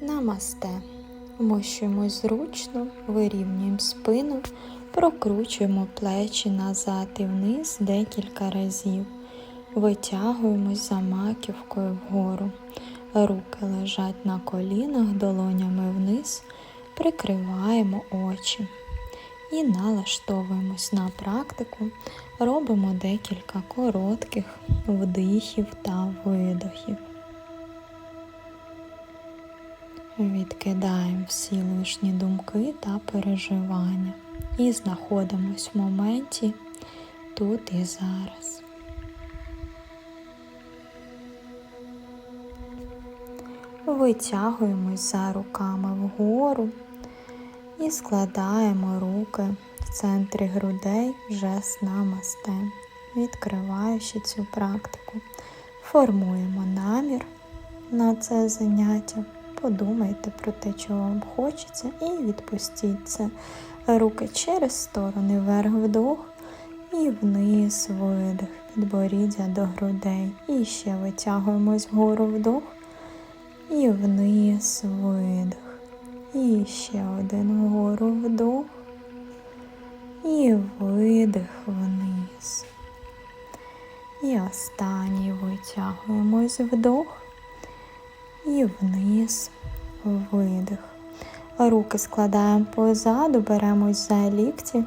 Намасте. Вмощуємось зручно, вирівнюємо спину, прокручуємо плечі назад і вниз декілька разів. Витягуємось за маківкою вгору. Руки лежать на колінах, долонями вниз, прикриваємо очі і налаштовуємось на практику. Робимо декілька коротких вдихів та видохів. Відкидаємо всі лишні думки та переживання і знаходимось в моменті тут і зараз. Витягуємось за руками вгору і складаємо руки в центрі грудей жест намасте, відкриваючи цю практику. Формуємо намір на це заняття. Подумайте про те, чого вам хочеться, і відпустіть це. Руки через сторони, вверх вдох і вниз видих, підборіддя до грудей. І ще витягуємось вгору вдох і вниз видих. І ще один вгору вдох і видих вниз. І останній витягуємось вдох і вниз видих. Руки складаємо позаду, беремось за лікті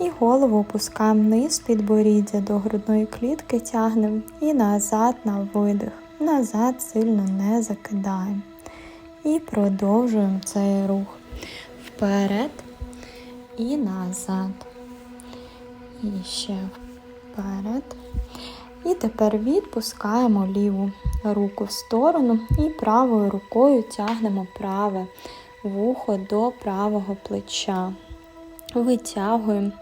і голову опускаємо вниз підборіддя до грудної клітки, тягнемо і назад на видих. Назад сильно не закидаємо. І продовжуємо цей рух вперед і назад. І ще вперед. І тепер відпускаємо ліву руку в сторону і правою рукою тягнемо праве вухо до правого плеча. Витягуємо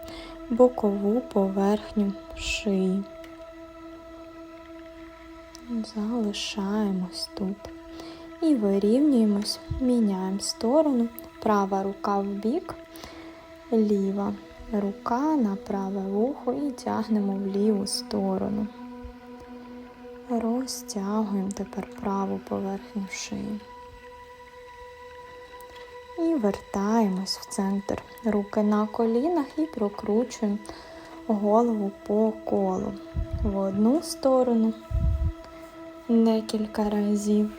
бокову поверхню шиї. Залишаємось тут. І вирівнюємось, міняємо сторону, права рука в бік, ліва рука на праве вухо і тягнемо в ліву сторону. Розтягуємо тепер праву поверхню шиї. І вертаємось в центр. Руки на колінах і прокручуємо голову по колу в одну сторону декілька разів.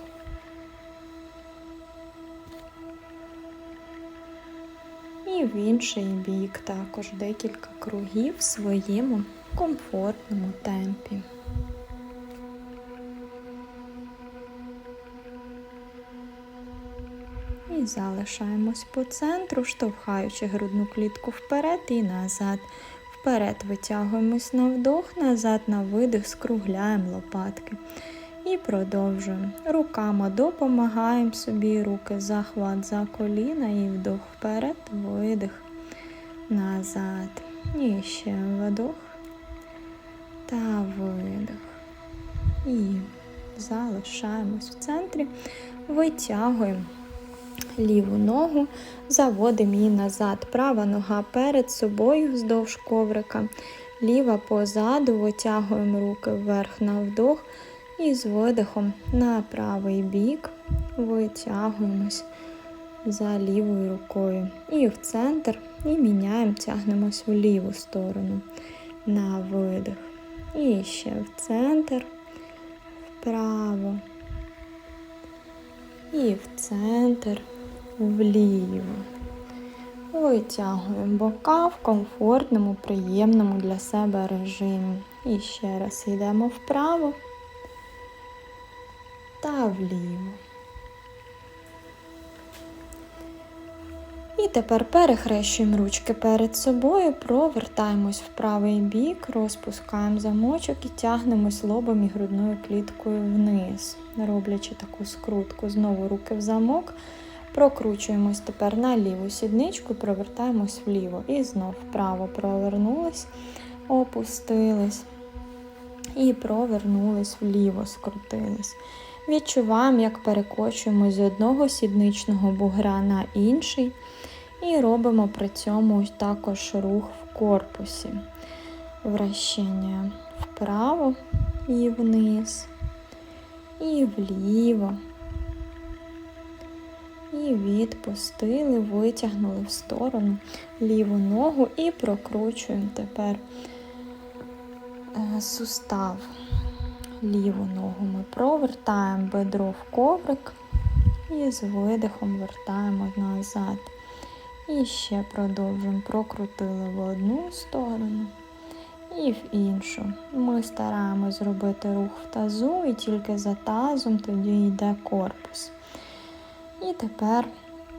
І в інший бік також декілька кругів в своєму комфортному темпі. Залишаємось по центру, штовхаючи грудну клітку вперед і назад. Вперед витягуємось на вдох, назад на видих, скругляємо лопатки. І продовжуємо. Руками допомагаємо собі, руки захват за коліна і вдох вперед, видих, назад. І ще вдох та видих. І залишаємось в центрі, витягуємо ліву ногу, заводимо її назад. Права нога перед собою вздовж коврика, ліва позаду, витягуємо руки вверх на вдох. І з видихом на правий бік витягуємось за лівою рукою. І в центр, і міняємо, тягнемось в ліву сторону на видих. І ще в центр, вправо. І в центр, вліво. Витягуємо бока в комфортному, приємному для себе режимі. І ще раз йдемо вправо та вліво. Тепер перехрещуємо ручки перед собою, провертаємось в правий бік, розпускаємо замочок і тягнемось лобом і грудною кліткою вниз, роблячи таку скрутку. Знову руки в замок. Прокручуємось тепер на ліву сідничку, провертаємось вліво. І знов вправо провернулись, опустились. І провернулись вліво, скрутились. Відчуваємо, як перекочуємо з одного сідничного бугра на інший. І робимо при цьому також рух в корпусі. Вращення вправо і вниз, і вліво. І відпустили, витягнули в сторону ліву ногу і прокручуємо тепер е, сустав. Ліву ногу ми провертаємо бедро в коврик і з видихом вертаємо назад. І ще продовжуємо. Прокрутили в одну сторону і в іншу. Ми стараємось зробити рух в тазу, і тільки за тазом тоді йде корпус. І тепер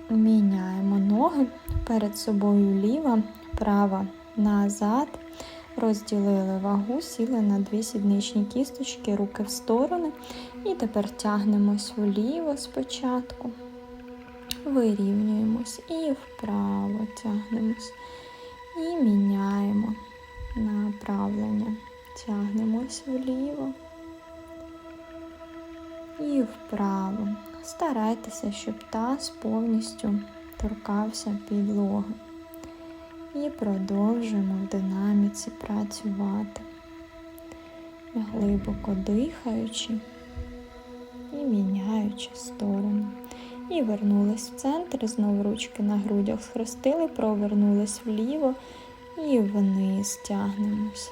міняємо ноги перед собою ліва, права, назад. Розділили вагу, сіли на дві сідничні кісточки, руки в сторони. І тепер тягнемось вліво спочатку, вирівнюємось і вправо тягнемось. І міняємо направлення. Тягнемось вліво і вправо. Старайтеся, щоб таз повністю торкався підлоги. І продовжуємо в динаміці працювати, глибоко дихаючи і міняючи сторону. І вернулись в центр, знову ручки на грудях схрестили, провернулись вліво і вниз тягнемось.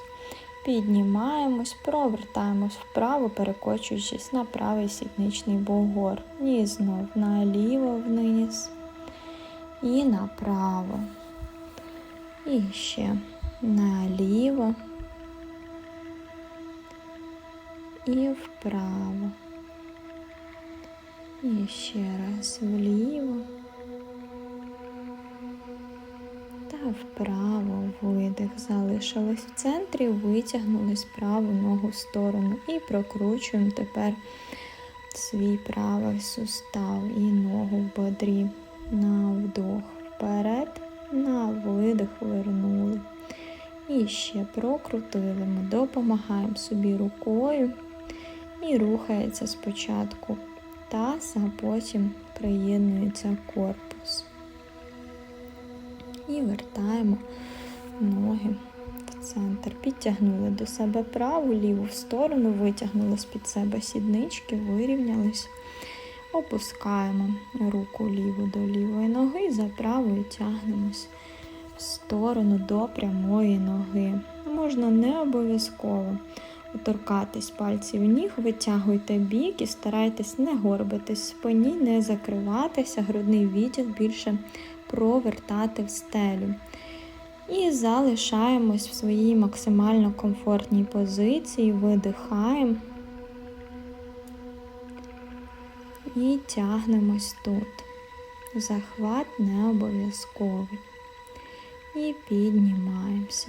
Піднімаємось, провертаємось вправо, перекочуючись на правий сідничний бугор. І знов наліво вниз і направо. І ще наліво і вправо. І ще раз вліво та вправо видих. Залишились в центрі, витягнули праву ногу в сторону і прокручуємо тепер свій правий сустав і ногу в бодрі на вдох вперед на видих вернули. І ще прокрутили. Ми допомагаємо собі рукою і рухається спочатку таз, а потім приєднується корпус. І вертаємо ноги в центр. Підтягнули до себе праву, ліву в сторону, витягнули з-під себе сіднички, вирівнялись. Опускаємо руку ліву до лівої ноги, за правою тягнемось в сторону до прямої ноги. Можна не обов'язково торкатись пальців ніг, витягуйте бік і старайтесь не горбитись спині, не закриватися, грудний відділ більше провертати в стелю. І залишаємось в своїй максимально комфортній позиції, видихаємо. І тягнемось тут. Захват не обов'язковий. І піднімаємося.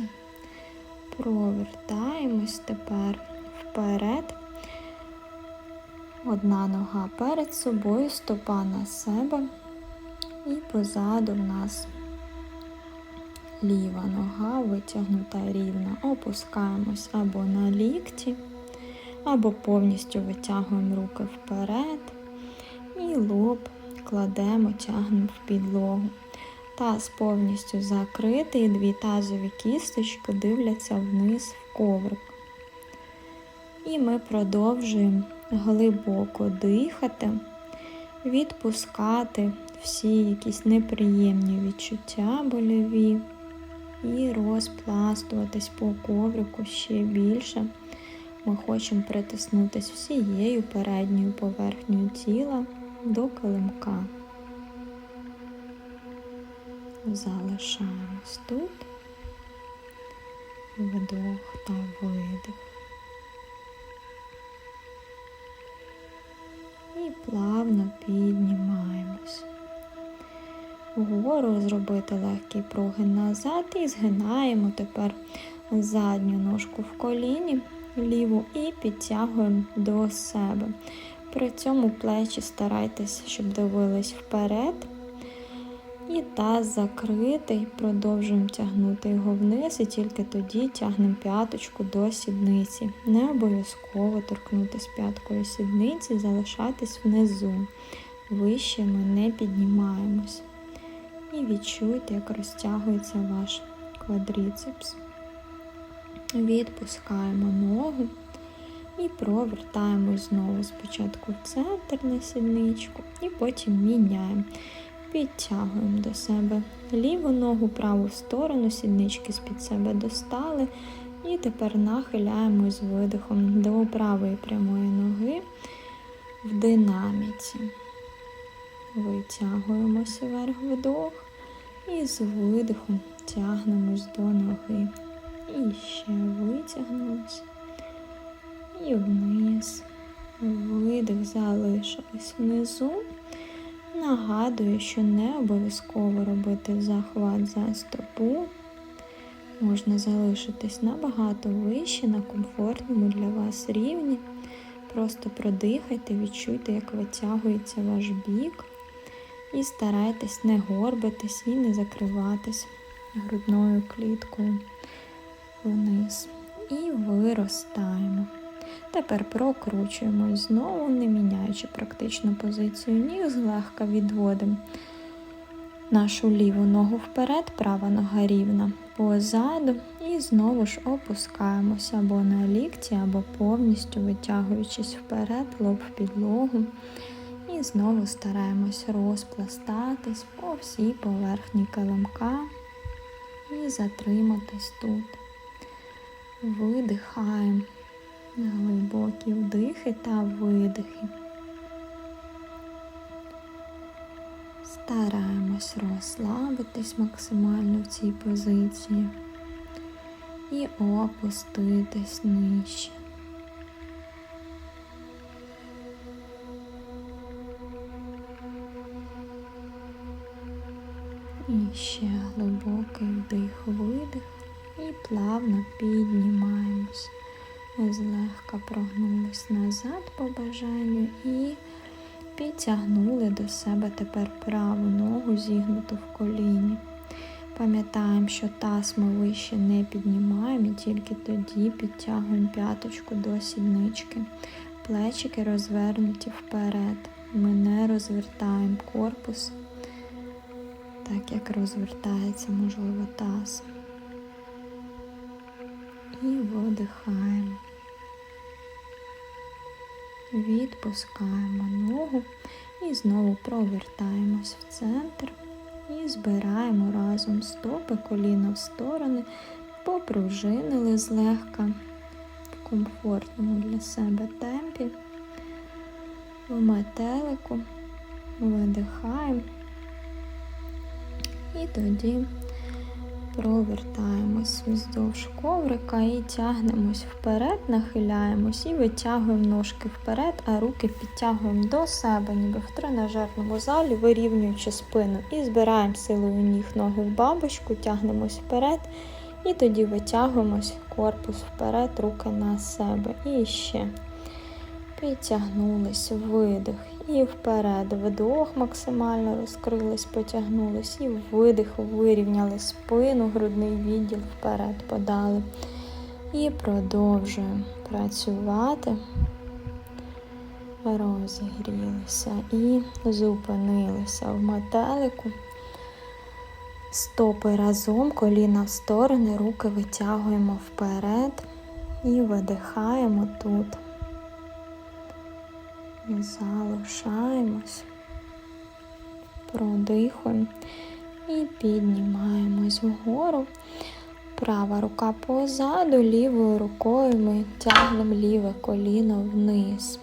Провертаємось тепер вперед. Одна нога перед собою, стопа на себе. І позаду в нас ліва нога витягнута рівно. Опускаємось або на лікті, або повністю витягуємо руки вперед. І лоб кладемо, тягнемо в підлогу. Таз повністю закритий, і дві тазові кісточки дивляться вниз в коврик. І ми продовжуємо глибоко дихати, відпускати всі якісь неприємні відчуття больові і розпластуватись по коврику ще більше. Ми хочемо притиснутися всією передньою поверхнею тіла до килимка. Залишаємось тут, вдох та видих. І плавно піднімаємось. Вгору зробити легкий прогин назад і згинаємо тепер задню ножку в коліні, ліву і підтягуємо до себе. При цьому плечі старайтесь, щоб дивились вперед. І таз закритий, продовжуємо тягнути його вниз, і тільки тоді тягнемо п'яточку до сідниці. Не обов'язково торкнутися п'яткою сідниці, залишатись внизу. Вище ми не піднімаємось. І відчуйте, як розтягується ваш квадріцепс. Відпускаємо ногу І провертаємось знову спочатку в центр на сідничку, і потім міняємо. Підтягуємо до себе ліву ногу, праву в сторону, сіднички з-під себе достали. І тепер нахиляємось видихом до правої прямої ноги в динаміці. Витягуємося вверх вдох і з видихом тягнемось до ноги. І ще витягнулися. І вниз. Видих залишились внизу. Нагадую, що не обов'язково робити захват за стопу. Можна залишитись набагато вище на комфортному для вас рівні. Просто продихайте, відчуйте, як витягується ваш бік. І старайтесь не горбитись і не закриватись грудною кліткою вниз. І виростаємо. Тепер прокручуємось знову, не міняючи практично позицію ніг, злегка відводимо нашу ліву ногу вперед, права нога рівна позаду. І знову ж опускаємося або на лікті, або повністю витягуючись вперед, лоб в підлогу. І знову стараємось розпластатись по всій поверхні килимка і затриматись тут. Видихаємо глибокі вдихи та видихи. Стараємось розслабитись максимально в цій позиції і опуститись нижче. І ще глибокий вдих-видих і плавно піднімаємось. Злегка прогнулись назад по бажанню і підтягнули до себе тепер праву ногу, зігнуту в коліні. Пам'ятаємо, що таз ми вище не піднімаємо і тільки тоді підтягуємо п'яточку до сіднички. Плечики розвернуті вперед. Ми не розвертаємо корпус, так як розвертається, можливо, таз. І видихаємо. Відпускаємо ногу і знову провертаємось в центр і збираємо разом стопи, коліна в сторони, попружинили злегка в комфортному для себе темпі, в метелику, видихаємо. І тоді провертаємось вздовж коврика і тягнемось вперед, нахиляємось і витягуємо ножки вперед, а руки підтягуємо до себе, ніби в тренажерному залі, вирівнюючи спину. І збираємо силою ніг ноги в бабочку, тягнемось вперед. І тоді витягуємось корпус вперед, руки на себе. І ще. Підтягнулись, видих. І вперед. Вдох максимально розкрились, потягнулись. І видих, вирівняли спину, грудний відділ вперед подали. І продовжуємо працювати. Розігрілися і зупинилися в метелику. Стопи разом, коліна в сторони, руки витягуємо вперед і видихаємо тут. Залишаємось, продихуємо і піднімаємось вгору. Права рука позаду, лівою рукою ми тягнемо ліве коліно вниз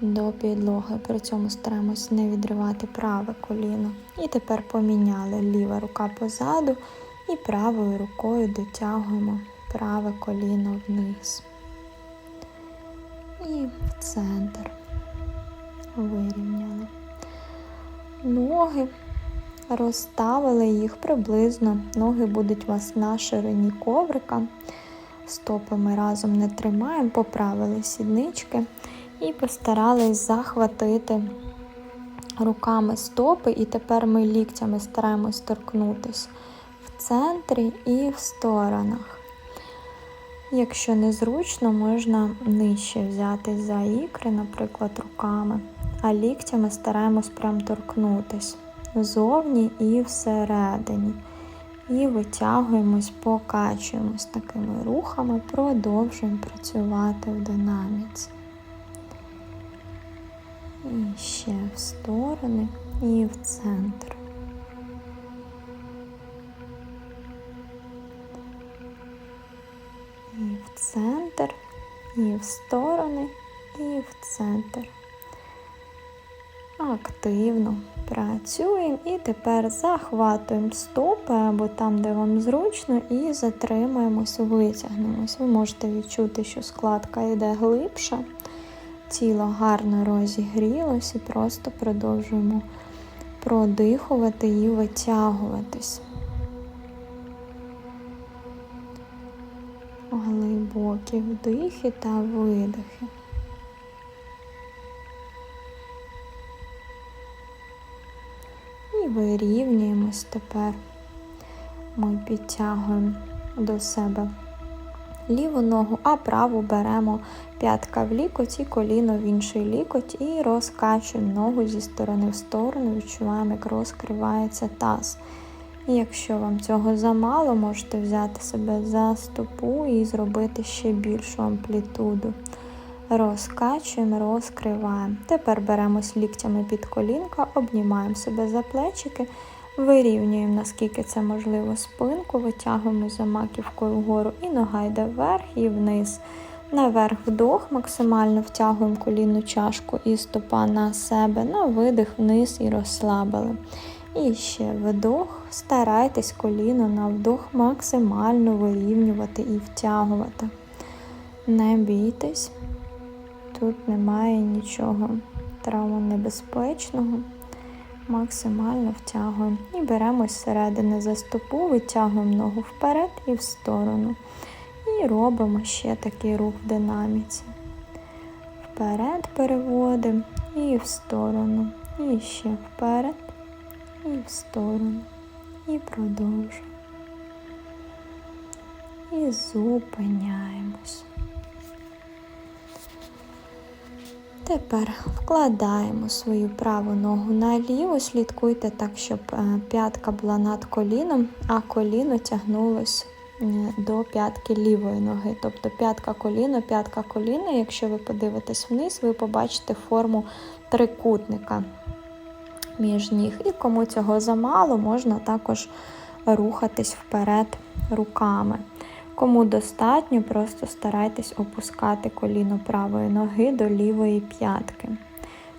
до підлоги. При цьому стараємось не відривати праве коліно. І тепер поміняли ліва рука позаду і правою рукою дотягуємо праве коліно вниз. І в центр вирівняли. Ноги розставили їх приблизно. Ноги будуть у вас на ширині коврика. Стопи ми разом не тримаємо, поправили сіднички і постарались захватити руками стопи, і тепер ми ліктями стараємось торкнутися в центрі і в сторонах. Якщо незручно, можна нижче взяти за ікри, наприклад, руками, а ліктями стараємось прям торкнутись зовні і всередині. І витягуємось, покачуємось такими рухами, продовжуємо працювати в динаміці. І ще в сторони і в центр. Центр, і в сторони, і в центр. Активно працюємо і тепер захватуємо стопи або там, де вам зручно, і затримуємось, витягнемось. Ви можете відчути, що складка йде глибше, тіло гарно розігрілось і просто продовжуємо продихувати і витягуватись. Глибокі вдихи та видихи. І вирівнюємось тепер. Ми підтягуємо до себе ліву ногу, а праву беремо п'ятка в лікоть і коліно в інший лікоть і розкачуємо ногу зі сторони в сторону, відчуваємо, як розкривається таз. І якщо вам цього замало, можете взяти себе за стопу і зробити ще більшу амплітуду. Розкачуємо, розкриваємо. Тепер беремось ліктями під колінка, обнімаємо себе за плечики, вирівнюємо, наскільки це можливо, спинку, витягуємо за маківкою вгору і нога йде вверх і вниз. Наверх вдох, максимально втягуємо колінну чашку і стопа на себе, на видих вниз і розслабили. І ще вдох, старайтесь коліно на вдох максимально вирівнювати і втягувати. Не бійтесь, тут немає нічого травмонебезпечного. Максимально втягуємо. І беремо зсередини за стопу, витягуємо ногу вперед і в сторону. І робимо ще такий рух в динаміці. Вперед переводимо і в сторону. І ще вперед і в сторону. І продовжуємо. І зупиняємось. Тепер вкладаємо свою праву ногу на ліву, слідкуйте так, щоб п'ятка була над коліном, а коліно тягнулось до п'ятки лівої ноги. Тобто п'ятка коліно, п'ятка коліно. Якщо ви подивитесь вниз, ви побачите форму трикутника між ніг. І кому цього замало, можна також рухатись вперед руками. Кому достатньо, просто старайтесь опускати коліно правої ноги до лівої п'ятки.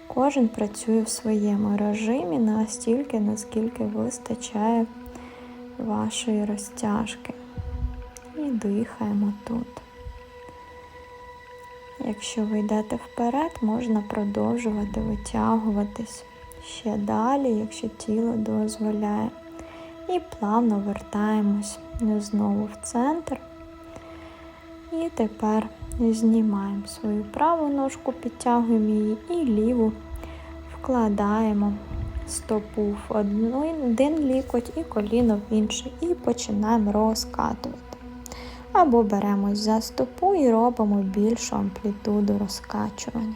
Кожен працює в своєму режимі настільки, наскільки вистачає вашої розтяжки. І дихаємо тут. Якщо ви йдете вперед, можна продовжувати витягуватись ще далі, якщо тіло дозволяє. І плавно вертаємось знову в центр. І тепер знімаємо свою праву ножку, підтягуємо її і ліву вкладаємо стопу в один лікоть і коліно в інший. І починаємо розкатувати. Або беремось за стопу і робимо більшу амплітуду розкачування.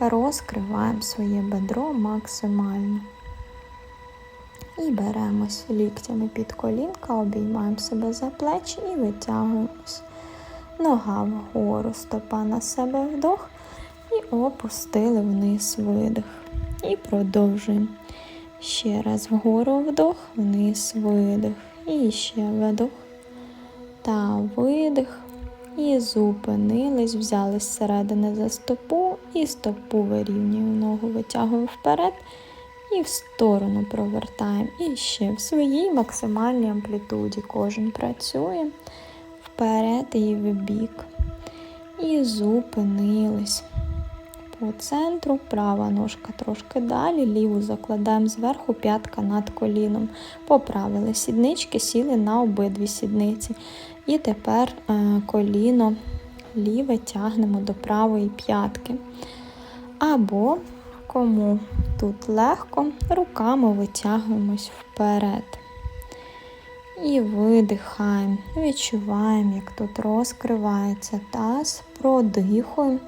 Розкриваємо своє бедро максимально. І беремось ліктями під колінка, обіймаємо себе за плечі і витягуємось. Нога вгору, стопа на себе вдох і опустили вниз видих. І продовжуємо. Ще раз вгору вдох, вниз видих. І ще вдох та видих. І зупинились, взяли зсередини за стопу і стопу вирівнюємо ногу, витягуємо вперед і в сторону провертаємо. І ще в своїй максимальній амплітуді кожен працює вперед і в бік. І зупинились. По центру, права ножка трошки далі, ліву закладаємо зверху, п'ятка над коліном. Поправили сіднички, сіли на обидві сідниці. І тепер е, коліно ліве тягнемо до правої п'ятки. Або, кому тут легко, руками витягуємось вперед. І видихаємо, відчуваємо, як тут розкривається таз, продихуємо,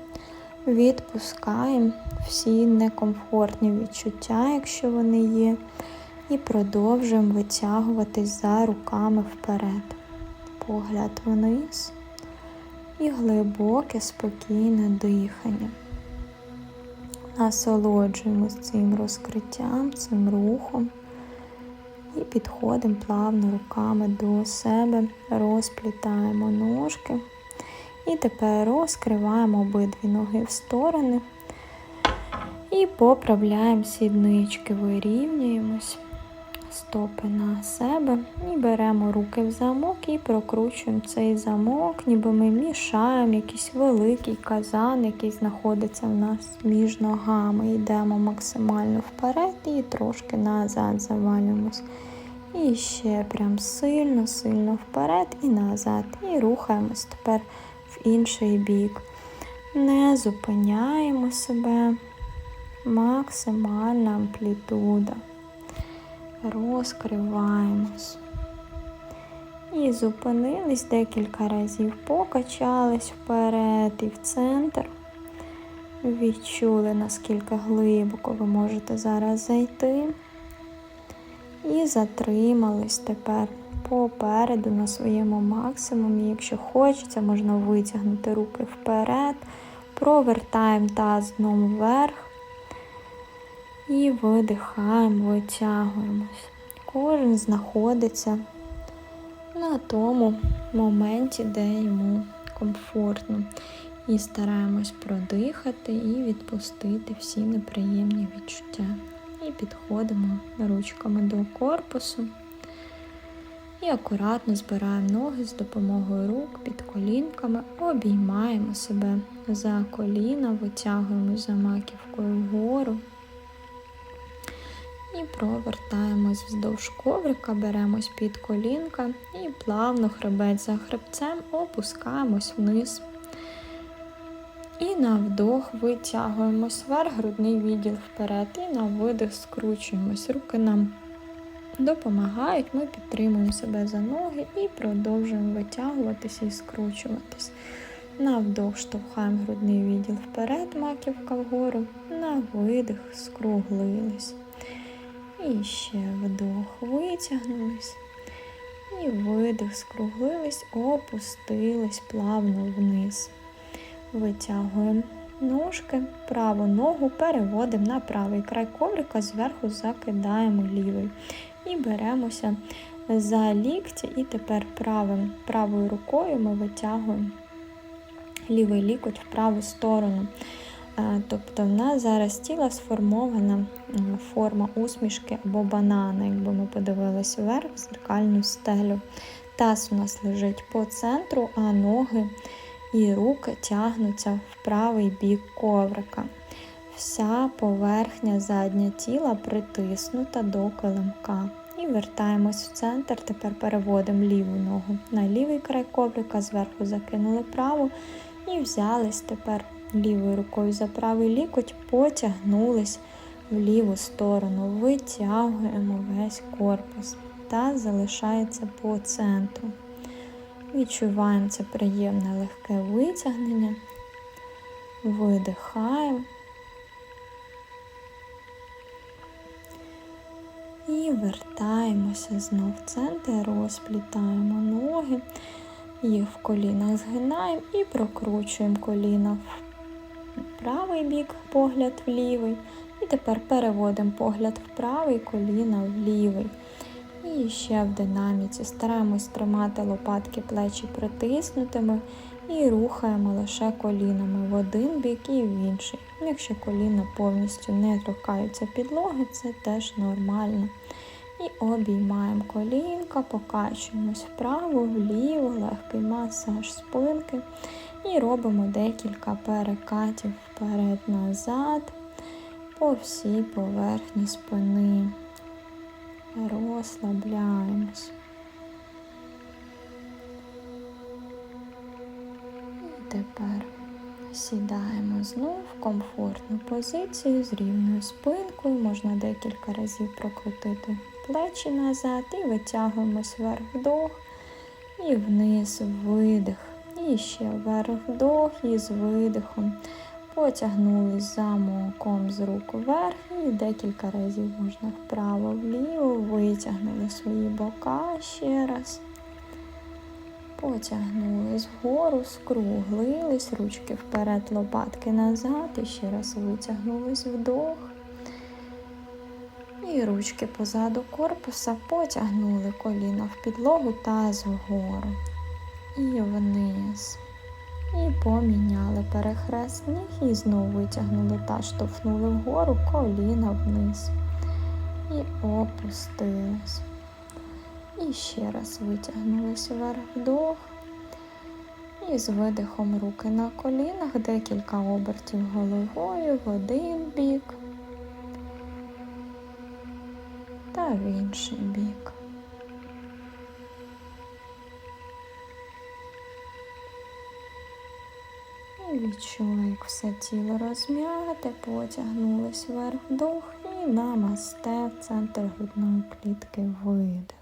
відпускаємо всі некомфортні відчуття, якщо вони є. І продовжуємо витягуватись за руками вперед. Погляд вниз і глибоке, спокійне дихання. Насолоджуємось цим розкриттям, цим рухом. І підходимо плавно руками до себе, розплітаємо ножки. І тепер розкриваємо обидві ноги в сторони. І поправляємо сіднички, вирівнюємось, стопи на себе. І беремо руки в замок і прокручуємо цей замок, ніби ми мішаємо якийсь великий казан, який знаходиться в нас між ногами. Йдемо максимально вперед і трошки назад завалюємось. І ще прям сильно, сильно вперед і назад. І рухаємось тепер в інший бік. Не зупиняємо себе. Максимальна амплітуда. Розкриваємось. І зупинились декілька разів, покачались вперед і в центр. Відчули, наскільки глибоко ви можете зараз зайти. І затримались тепер попереду на своєму максимумі. Якщо хочеться, можна витягнути руки вперед, провертаємо таз дном вверх і видихаємо, витягуємось. Кожен знаходиться на тому моменті, де йому комфортно. І стараємось продихати і відпустити всі неприємні відчуття. І підходимо ручками до корпусу. І акуратно збираємо ноги з допомогою рук під колінками, обіймаємо себе за коліна, витягуємо за маківкою вгору. І провертаємось вздовж коврика, беремось під колінка і плавно хребець за хребцем опускаємось вниз. І на вдох витягуємось вверх, грудний відділ вперед. І на видих скручуємось. Руки нам допомагають, ми підтримуємо себе за ноги і продовжуємо витягуватися і скручуватись. На вдох штовхаємо грудний відділ вперед, маківка вгору, на видих скруглились. І ще вдох, витягнулись. І видих, скруглились, опустились плавно вниз. Витягуємо ножки, праву ногу переводимо на правий край коврика, зверху закидаємо лівий. І беремося за лікті, і тепер правим, правою рукою ми витягуємо лівий лікоть в праву сторону. Тобто в нас зараз тіло сформована форма усмішки або банана, якби ми подивилися вверх в зеркальну стелю. Таз у нас лежить по центру, а ноги і руки тягнуться в правий бік коврика. Вся поверхня задня тіла притиснута до килимка. І вертаємось в центр. Тепер переводимо ліву ногу на лівий край коврика, зверху закинули праву і взялись тепер лівою рукою за правий лікоть, потягнулись в ліву сторону, витягуємо весь корпус та залишається по центру. Відчуваємо це приємне легке витягнення, видихаємо. І вертаємося знов в центр, розплітаємо ноги, їх в колінах згинаємо і прокручуємо коліна в правий бік, погляд в лівий. І тепер переводимо погляд в правий, коліна в лівий. І ще в динаміці стараємось тримати лопатки плечі притиснутими і рухаємо лише колінами в один бік і в інший. Якщо коліна повністю не торкаються підлоги, це теж нормально. І обіймаємо колінка, покачуємось вправо, вліво, легкий масаж спинки. І робимо декілька перекатів вперед-назад по всій поверхні спини розслабляємось. Тепер сідаємо знов в комфортну позицію з рівною спинкою. Можна декілька разів прокрутити плечі назад і витягуємось вверх вдох і вниз видих. І ще вверх вдох і з видихом Потягнулись замоком з рук вверх і декілька разів можна вправо-вліво, витягнули свої бока ще раз. Потягнулись вгору, скруглились, ручки вперед, лопатки назад, і ще раз витягнулись вдох. І ручки позаду корпуса потягнули коліна в підлогу, таз вгору. І вниз. І поміняли перехрест ніг і знову витягнули та штовхнули вгору, коліна вниз. І опустились. І ще раз витягнулись вверх вдох. І з видихом руки на колінах, декілька обертів головою в один бік та в інший бік. І відчула, як все тіло розм'яте, потягнулись вверх вдох і намасте в центр грудної клітки видих.